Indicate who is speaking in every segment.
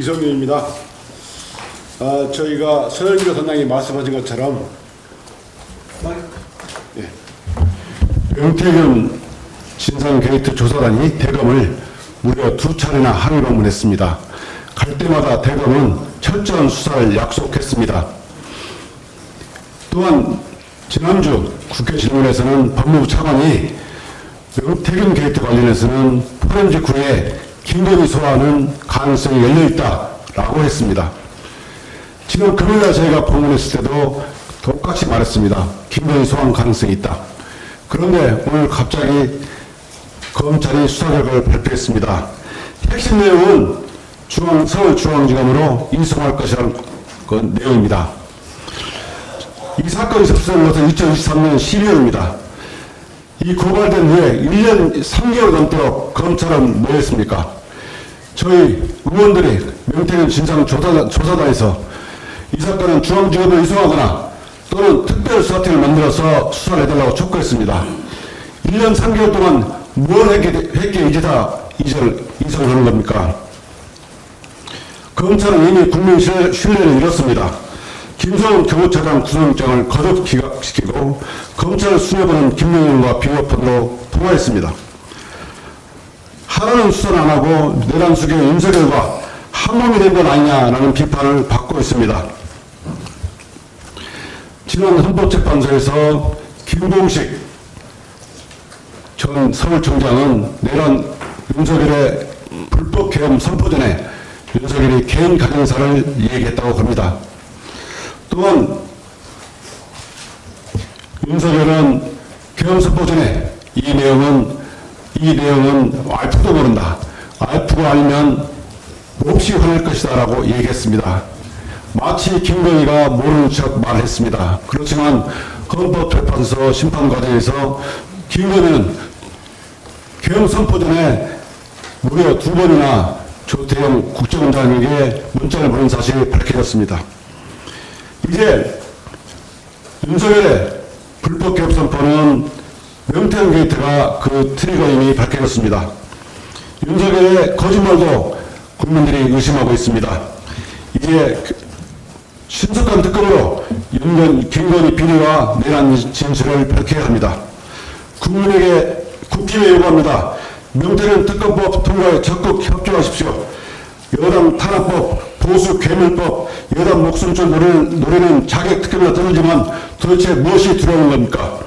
Speaker 1: 이성윤입니다. 아, 저희가 서영교 선장이 말씀하신 것처럼 예. 명태균 진상 게이트 조사단이 대검을 무려 두 차례나 항의 방문했습니다. 갈 때마다 대검은 철저한 수사를 약속했습니다. 또한 지난주 국회 질문에서는 법무부 차관이 명태균 게이트 관련해서는 포렌식 후에 김건희 소환은 가능성이 열려있다라고 했습니다. 지난 금요일날 저희가 방문했을 때도 똑같이 말했습니다. 김건희 소환 가능성이 있다. 그런데 오늘 갑자기 검찰이 수사 결과를 발표했습니다. 핵심 내용은 중앙, 서울중앙지검으로 이송할 것이라는 그 내용입니다. 이 사건이 접수된 것은 2023년 12월입니다. 이 고발된 후에 1년 3개월 넘도록 검찰은 뭐 했습니까? 저희 의원들이 명태균 진상 조사단, 조사단에서 이 사건은 중앙지검에 이송하거나 또는 특별 수사팀을 만들어서 수사를 해달라고 촉구했습니다. 1년 3개월 동안 뭘 했기에, 이제 다 이전을, 이송을 하는 겁니까? 검찰은 이미 국민 신뢰- 신뢰를 잃었습니다. 김성훈 경호처장 구속영장을 거듭 기각시키고 검찰 수뇌부는 김명현과 비호폰으로 통화했습니다. 하라는 수사를 안 하고 내란 수계 윤석열과 한 몸이 된 것 아니냐라는 비판을 받고 있습니다. 지난 헌법재판소에서 김봉식 전 서울청장은 내란 윤석열의 불법 계엄 선포 전에 윤석열이 개인 가정사를 얘기했다고 합니다. 또한 윤석열은 계엄 선포 전에 이 내용은 이 내용은 알프도 모른다. 알프가 알면 몹시 화낼 것이다 라고 얘기했습니다. 마치 김건희가 모르는 척 말했습니다. 그렇지만 헌법재판소 심판 과정에서 김건희는 계엄 선포 전에 무려 두 번이나 조태영 국정원장에게 문자를 보낸 사실이 밝혀졌습니다. 이제 윤석열의 불법 개업 선포는 명태형 게이트가 그 트리거임이 밝혀졌습니다. 윤석열의 거짓말도 국민들이 의심하고 있습니다. 이제 그 신속한 특검으로 윤건, 김건희 비리와 내란 진실을 밝혀야 합니다. 국민에게 국힘에 요구합니다. 명태균 특검법 통과에 적극 협조하십시오. 여당 탄압법, 보수 괴물법, 여당 목숨줄 노리는, 노리는 자객 특검이라 들리지만 도대체 무엇이 두려운 겁니까?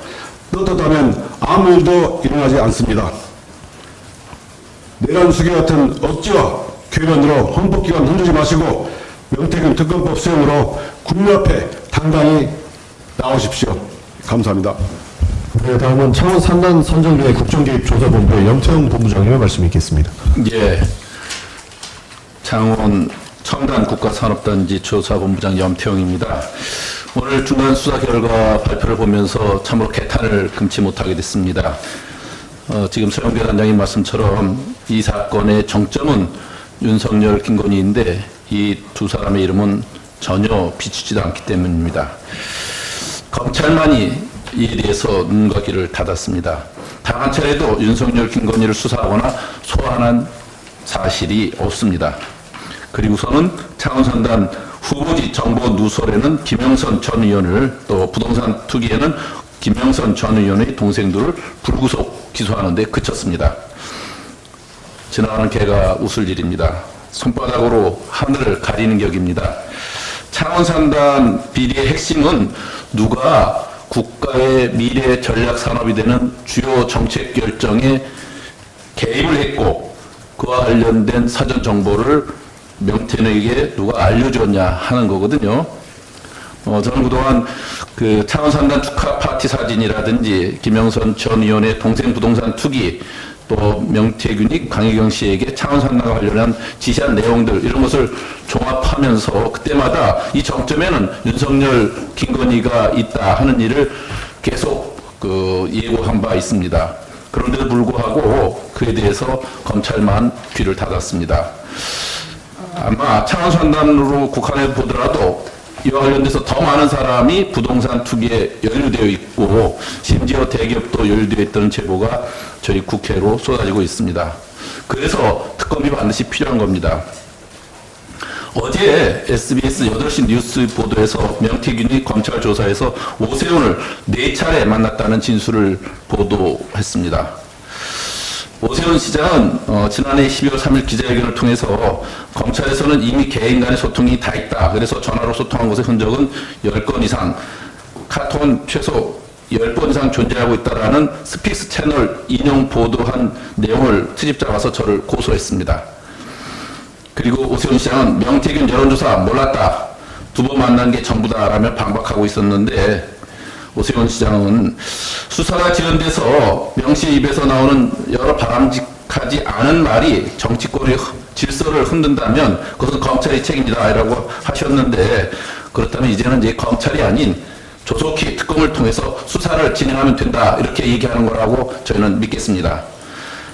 Speaker 1: 떳떳하면 아무 일도 일어나지 않습니다. 내란 수계 같은 억지와 괴변으로 헌법기관 흔들지 마시고 명태균 특검법 수용으로 국민 앞에 당당히 나오십시오. 감사합니다.
Speaker 2: 네, 다음은 창원 산단 선정교회 국정개입 조사본부의 염태영 본부장님의 말씀이 있겠습니다.
Speaker 3: 예. 창원 첨단 국가산업단지 조사본부장 염태영입니다. 오늘 중간 수사 결과 발표를 보면서 참으로 개탄을 금치 못하게 됐습니다. 어, 지금 서영배 단장님 말씀처럼 이 사건의 정점은 윤석열, 김건희인데 이 두 사람의 이름은 전혀 비추지도 않기 때문입니다. 검찰만이 이에 대해서 눈과 귀를 닫았습니다. 단한 차례도 윤석열, 김건희를 수사하거나 소환한 사실이 없습니다. 그리고서는 창원선단 후보지 정보 누설에는 김영선 전 의원을 또 부동산 투기에는 김영선 전 의원의 동생들을 불구속 기소하는 데 그쳤습니다. 지나가는 개가 웃을 일입니다. 손바닥으로 하늘을 가리는 격입니다. 창원산단 비리의 핵심은 누가 국가의 미래 전략 산업이 되는 주요 정책 결정에 개입을 했고 그와 관련된 사전 정보를 명태에게 누가 알려줬냐 하는 거거든요. 어, 저는 그동안 그 창원산단 축하 파티 사진이라든지 김영선 전 의원의 동생 부동산 투기 또 명태균이 강혜경 씨에게 창원산단과 관련한 지시한 내용들 이런 것을 종합하면서 그때마다 이 정점에는 윤석열, 김건희가 있다 하는 일을 계속 그 예고한 바 있습니다. 그런데도 불구하고 그에 대해서 검찰만 귀를 닫았습니다. 아마 창원산단으로 국한해 보더라도 이와 관련돼서 더 많은 사람이 부동산 투기에 연루되어 있고 심지어 대기업도 연루되어 있다는 제보가 저희 국회로 쏟아지고 있습니다. 그래서 특검이 반드시 필요한 겁니다. 어제 SBS 8시 뉴스 보도에서 명태균이 검찰 조사에서 오세훈을 네 차례 만났다는 진술을 보도했습니다. 오세훈 시장은 어, 지난해 12월 3일 기자회견을 통해서 검찰에서는 이미 개인 간의 소통이 다 있다. 그래서 전화로 소통한 것의 흔적은 10건 이상, 카톡은 최소 10번 이상 존재하고 있다라는 스픽스 채널 인용 보도한 내용을 트집 잡아서 저를 고소했습니다. 그리고 오세훈 시장은 명태균 여론조사 몰랐다. 두 번 만난 게 전부다라며 반박하고 있었는데 오세훈 시장은 수사가 진행돼서 명씨 입에서 나오는 여러 바람직하지 않은 말이 정치권의 흐- 질서를 흔든다면 그것은 검찰의 책임이다라고 하셨는데 그렇다면 이제는 이제 검찰이 아닌 조속히 특검을 통해서 수사를 진행하면 된다 이렇게 얘기하는 거라고 저희는 믿겠습니다.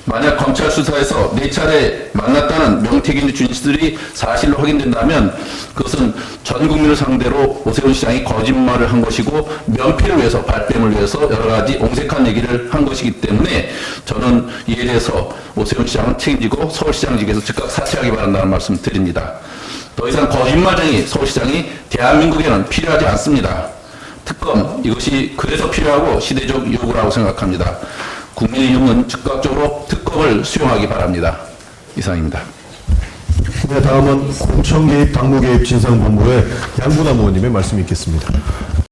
Speaker 3: 만약 검찰 수사에서 네 차례 만났다는 명태균 진술이 사실로 확인된다면 그것은 전 국민을 상대로 오세훈 시장이 거짓말을 한 것이고 면피를 위해서 발뺌을 위해서 여러 가지 옹색한 얘기를 한 것이기 때문에 저는 이에 대해서 오세훈 시장은 책임지고 서울시장직에서 즉각 사퇴하기 바란다는 말씀 드립니다. 더 이상 거짓말쟁이 서울시장이 대한민국에는 필요하지 않습니다. 특검 이것이 그래서 필요하고 시대적 요구라고 생각합니다. 국민의힘은 즉각적으로 특검을 수용하기 바랍니다. 이상입니다.
Speaker 2: 네, 다음은 공천 개입, 당무 개입 진상본부의 양분남 의원님의 말씀이 있겠습니다.